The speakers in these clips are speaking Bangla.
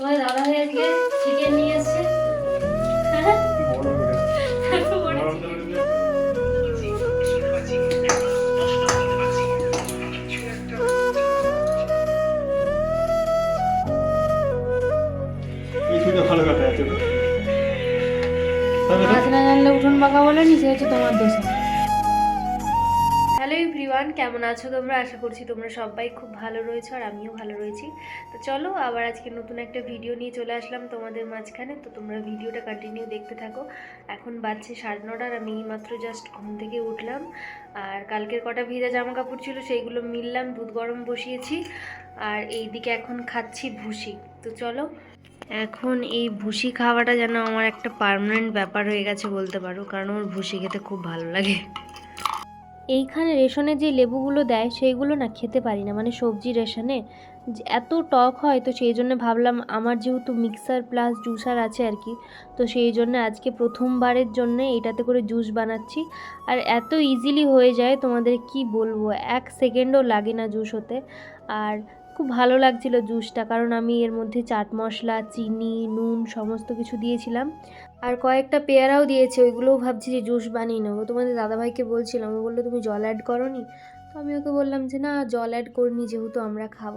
তোমার দাদা? ভাই আজকে চিকেন নিয়ে এসছে নাচ না জানলে উঠোন বাঁকা বলে নি সে হচ্ছে তোমার দোষে। এভরিওয়ান, কেমন আছো তোমরা? আশা করছি তোমরা সবাই খুব ভালো রয়েছো আর আমিও ভালো রয়েছি। তো চলো, আবার আজকে নতুন একটা ভিডিও নিয়ে চলে আসলাম তোমাদের মাঝখানে। তো তোমরা ভিডিওটা কন্টিনিউ দেখতে থাকো। এখন বাজছে সাড়ে নটার আমি মাত্র জাস্ট ঘুম থেকে উঠলাম। আর কালকের কটা ভিজা জামা কাপড় ছিল সেইগুলো মিললাম, দুধ গরম বসিয়েছি। আর এইদিকে এখন খাচ্ছি ভুসি। তো চলো, এখন এই ভুসি খাওয়াটা যেন আমার একটা পার্মানেন্ট ব্যাপার হয়ে গেছে বলতে পারো, কারণ আমার ভুসি খেতে খুব ভালো লাগে। এইখানে রেশনে যে লেবুগুলো দেয়, সেইগুলো না খেতে পারি না। মানে সবজি রেশনে এত টক হয়, তো সেই জন্য ভাবলাম আমার যেহেতু মিক্সার প্লাস জুসার আছে আর কি, তো সেই জন্য আজকে প্রথমবারের জন্য এটাতে করে জুস বানাচ্ছি। আর এত ইজিলি হয়ে যায়, তোমাদের কি বলব? এক সেকেন্ডও লাগে না জুস হতে। আর খুব ভালো লাগছিল জুসটা, কারণ আমি এর মধ্যে চাট মশলা, চিনি, নুন সমস্ত কিছু দিয়েছিলাম। আর কয়েকটা পেয়ারাও দিয়েছে, ওইগুলোও ভাবছি যে জুস বানিয়ে নেব। তোমাদের দাদাভাইকে বলছিলাম, ও বলল, তুমি জল অ্যাড করো নি তো আমি ওকে বললাম যে, না, জল অ্যাড করিনি, যেহেতু আমরা খাব।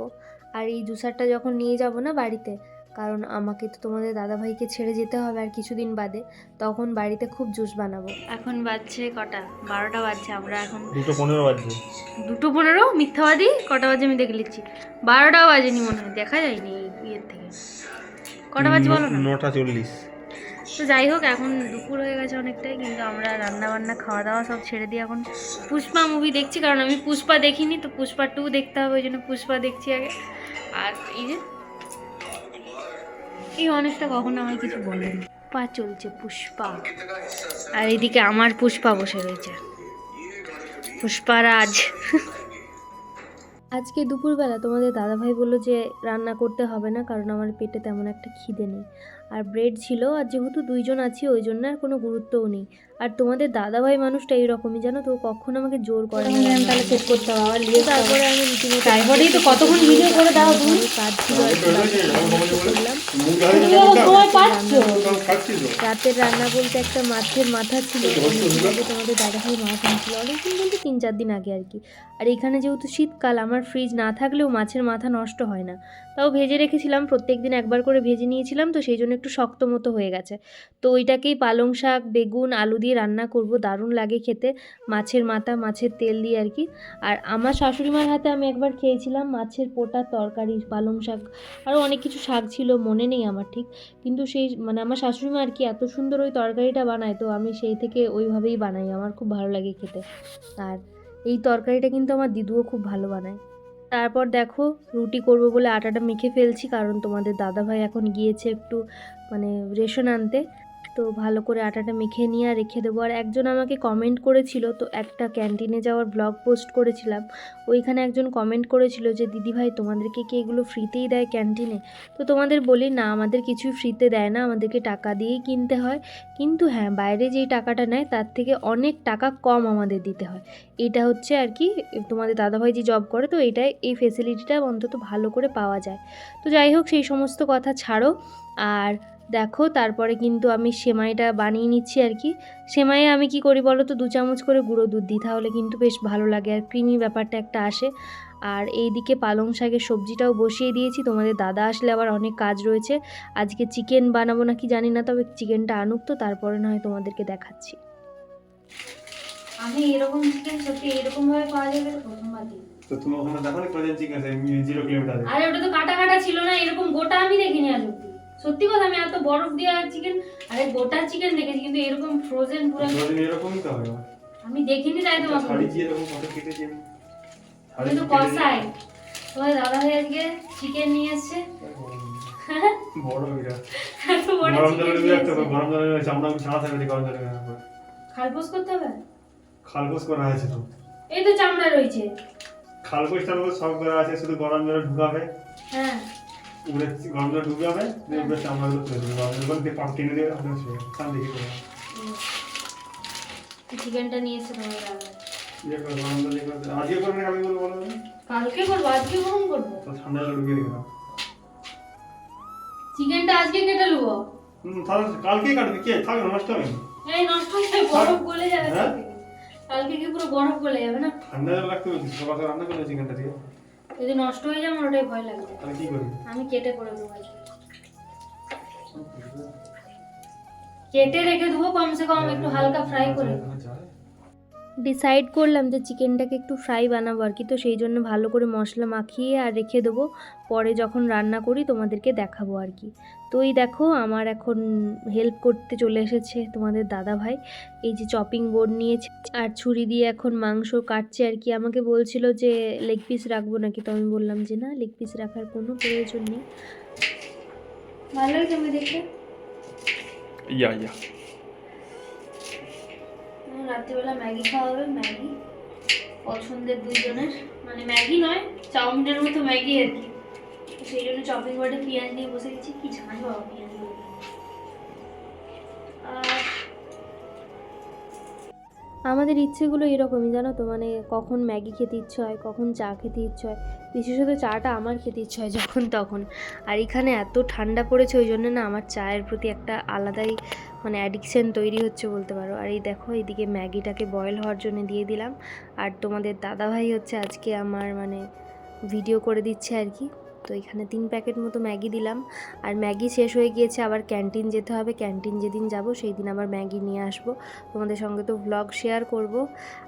আর এই জুসারটা যখন নিয়ে যাব না বাড়িতে কারণ আমাকে তো তোমাদের দাদাভাইকে ছেড়ে যেতে হবে আর কিছুদিন বাদে তখন বাড়িতে খুব জুস বানাবো। এখন বাজছে কটা? বারোটা বাজছে আমরা এখন দুটো পনেরো বাজছে। দুটো পনেরো? মিথ্যাবাদী? কটা বাজে আমি দেখে নিচ্ছি। বারোটাও বাজেনি মনে হয় দেখা যায়নি এই ইয়ের থেকে। কটা বাজে বলো না? নটা চল্লিশ। তো যাই হোক এখন দুপুর হয়ে গেছে অনেকটাই কিন্তু আমরা রান্না বান্না খাওয়া দাওয়া সব ছেড়ে দিয়ে এখন পুষ্পা মুভি দেখছি কারণ আমি পুষ্পা দেখিনি তো পুষ্পা টু দেখতে হবে ওই জন্য পুষ্পা দেখছি আগে। আর এই যে এই অনেকটা কখনো আমার কিছু বলেনি। পা চলছে পুষ্পা। আর এদিকে আমার পুষ্পা বসে রয়েছে। পুষ্পারাজ আজকে দুপুরবেলা তোমাদের দাদাভাই বলল যে রান্না করতে হবে না কারণ আমার পেটে তেমন একটা খিদে নেই। আর ব্রেড ছিল আর যেহেতু দুইজন আছি ওই জন্য আর কোনো গুরুত্বও নেই। আর তোমাদের দাদাভাই মানুষটা এইরকমই জানো তো? কখন আমাকে জোর করে তাহলে চেক করতে হবে তারপরে আমি রীতিমতো তো কতক্ষণ ভিডিও করে দাও তুমি? কাজ ছিল করলাম। রাতের রান্না বলতে একটা মাছের মাথা ছিল। তোমাদের দাদাভাই মাছ আনছিল। অনেকদিন বলতে তিন চার দিন আগে আর কি। আর এখানে যেহেতু শীতকাল আমার ফ্রিজ না থাকলেও মাছের মাথা নষ্ট হয় না। তাও ভেজে রেখেছিলাম প্রত্যেক দিন একবার করে ভেজে নিয়েছিলাম তো সেই জন্য একটু শক্ত মতো হয়ে গেছে। তো ওইটাকেই পালং শাক বেগুন আলু দিয়ে রান্না করব দারুণ লাগে খেতে। মাছের মাথা মাছের তেল দিয়ে আর কি। আর আমার শাশুড়ি মার হাতে আমি একবার খেয়েছিলাম মাছের পোটার তরকারি পালং শাক। আরও অনেক কিছু শাক ছিল মনে নেই আমার ঠিক। কিন্তু সেই মানে আমার শাশুড়ি মা আর কি এত সুন্দর ওই তরকারিটা বানায়, তো আমি সেই থেকে ওইভাবেই বানাই, আমার খুব ভালো লাগে খেতে। আর এই তরকারিটা কিন্তু আমার দিদুও খুব ভালো বানায়। তারপর দেখো, রুটি করব বলে আটাটা মেখে ফেলছি, কারণ তোমাদের দাদাভাই এখন গিয়েছে একটু মানে রেশন আনতে। তো ভালো করে আটাটা মেখে নিয়ে আর রেখে দেবো। আর একজন আমাকে কমেন্ট করেছিল, তো একটা ক্যান্টিনে যাওয়ার ব্লগ পোস্ট করেছিলাম। ওইখানে একজন কমেন্ট করেছিল যে দিদিভাই তোমাদেরকে কি এগুলো ফ্রিতেই দেয় ক্যান্টিনে তো তোমাদের বলি, না, আমাদের কিছুই ফ্রিতে দেয় না, আমাদেরকে টাকা দিয়েই কিনতে হয়। কিন্তু হ্যাঁ বাইরে যেই টাকাটা নেয়, তার থেকে অনেক টাকা কম আমাদের দিতে হয়। এটা হচ্ছে আর কি, তোমাদের দাদাভাই যে জব করে, তো এটাই, এই ফেসিলিটিটা অন্তত ভালো করে পাওয়া যায়। তো যাই হোক, সেই সমস্ত কথা ছাড়ো। আর দেখো তারপরে কিন্তু আমি সেমাইটা বানিয়ে নিচ্ছি আর কি। সেমাইয়ে আমি কি করি বলো তো? দু চামচ করে গুঁড়ো দুধ দিই তাহলে কিন্তু বেশ ভালো লাগে। আর ক্রিমি ব্যাপারটা একটা আসে। আর এইদিকে পালং শাকের সবজিটাও বসিয়ে দিয়েছি। তোমাদের দাদা আসলে আবার অনেক কাজ রয়েছে। আজকে চিকেন বানাবো নাকি জানি না তবে চিকেনটা আনুক তো তারপরে না হয় তোমাদেরকে দেখাচ্ছি। আমি এরকম চিকেন সত্যি এরকম ভাবে পাওয়া যাবে তো প্রথমবার তো তুমি ওখানে দেখো না চিকেন আছে? জিরো কিলোমিটারে আরে ওটা তো কাটা কাটা ছিল না এরকম গোটা আমি দেখিনি আজ অব্দি। সত্যি কথা আমি এত বরফ দেওয়া চিকেন আরে গোটা চিকেন দেখেছি কিন্তু এরকম ফ্রোজেন পুরো এরকমই তো হয় আমি দেখিনি তাই তোমাকে শাড়ি বলছি। এরকম কেটেছি আমি আমি তো কষাই। তোমার দাদা ভাই আজকে চিকেন নিয়ে এসছে। বড় বিরাট এত বড় চিকেন জলে নিয়ে একটা এসছে। গরম জলে চামড়া ছাড়া গরম জলে খালপোস করতে হবে? খালবোস করা আছে তো। এই তো চামড়া রয়েছে। খালবোস টালবোস সব করা আছে শুধু গরম জলে ঢুকাবে হ্যাঁ। উড়ে গরম জলে ঢুকাবে দিয়ে উপরে চামড়াগুলো তুলে দেবে। গরম জলে দিয়ে টেনে দেবে আপনার শুয়ে সাম দেখি করে চিকেনটা নিয়ে এসছে তোমার। ইয়ে করে গরম জলে ইয়ে করে আজকে করবে না আমি বলব বলো না? কালকে করব আজকে কখন করব? তো ঠান্ডা জলে চিকেনটা আজকে কেটে নেব? হুম তাহলে কালকেই কাটবি। কে? থাকবে নষ্ট হবে। এই নষ্ট হয়ে যাবে, বরফ গলে যাবে হ্যাঁ? কালকে। কালকে কি পুরো বরফ গলে যাবে না? ঠান্ডা জল রাখতে বলছিস সকাল সকাল রান্না করলে চিকেনটা দিয়ে। যদি নষ্ট হয়ে যায় আমার ওটাই ভয় লাগে তাহলে কি করবি আমি কেটে করে দেবো কেটে রেখে দেবো কমসে কম একটু হালকা ফ্রাই করে। ডিসাইড করলাম যে চিকেনটাকে একটু ফ্রাই বানাবো আর কি। তো সেই জন্য ভালো করে মশলা মাখিয়ে আর রেখে দেবো। পরে যখন রান্না করি তোমাদেরকে দেখাবো আর কি। তো এই দেখো আমার এখন হেল্প করতে চলে এসেছে তোমাদের দাদা ভাই এই যে চপিং বোর্ড নিয়েছে আর ছুরি দিয়ে এখন মাংস কাটছে আর কি। আমাকে বলছিল যে লেগ পিস রাখব নাকি? তো আমি বললাম যে না লেগ পিস রাখার কোনো প্রয়োজন নেই। ভালো লাগে আমি দেখে? রাত্রিবেলা ম্যাগি খাওয়া হবে, ম্যাগি পছন্দের দুজনের মানে ম্যাগি নয়, চাউমিনের মতো ম্যাগি আর কি। সেই জন্য চপিং বোর্ডে পেঁয়াজ নিয়ে বসে গেছি। কি ঝাঁঝ বাবা পেঁয়াজ আমাদের ইচ্ছেগুলো এরকমই, জানো তো? মানে কখন ম্যাগি খেতে ইচ্ছে হয়, কখন চা খেতে ইচ্ছে হয়। বিশেষত চাটা আমার খেতে ইচ্ছে হয় যখন তখন। আর এখানে এত ঠান্ডা পড়েছে, ওই জন্য না আমার চায়ের প্রতি একটা আলাদাই মানে অ্যাডিকশন তৈরি হচ্ছে বলতে পারো। আর এই দেখো, এইদিকে ম্যাগিটাকে বয়েল হওয়ার জন্য দিয়ে দিলাম। আর তোমাদের দাদাভাই হচ্ছে আজকে আমার মানে ভিডিও করে দিচ্ছে আর কি। তো এখানে তিন প্যাকেট মতো ম্যাগি দিলাম। আর ম্যাগি শেষ হয়ে গিয়েছে, আবার ক্যান্টিন যেতে হবে। ক্যান্টিন যেদিন যাব সেই দিন আবার ম্যাগি নিয়ে আসব। তোমাদের সঙ্গে তো ভ্লগ শেয়ার করব।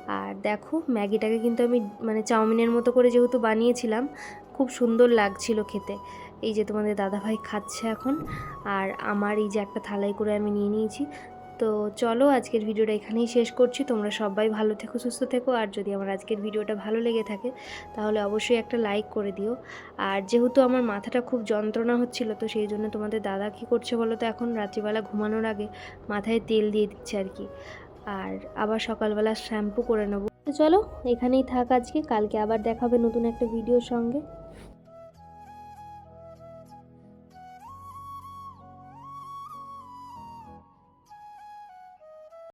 আর দেখো, ম্যাগিটাকে কিন্তু আমি মানে চাউমিনের মতো করে যেহেতু বানিয়েছিলাম, খুব সুন্দর লাগছিল খেতে। এই যে তোমাদের দাদাভাই খাচ্ছে এখন, আর আমার এই যে একটা থালাই করে আমি নিয়ে নিয়েছি। তো চলো আজকের ভিডিওটা এখানেই শেষ করছি। তোমরা সবাই ভালো থেকো, সুস্থ থেকো, আর যদি আমার আজকের ভিডিওটা ভালো লেগে থাকে, তাহলে অবশ্যই একটা লাইক করে দিও। আর যেহেতু আমার মাথাটা খুব যন্ত্রণা হচ্ছিল, তো সেই জন্য তোমাদের দাদা কী করছে বলো তো, এখন রাত্রিবেলা ঘুমানোর আগে মাথায় তেল দিয়ে দিচ্ছে আর কি। আর আবার সকালবেলা শ্যাম্পু করে নেব। তো চলো, এখানেই থাক আজকে, কালকে আবার দেখাবে নতুন একটা ভিডিওর সঙ্গে।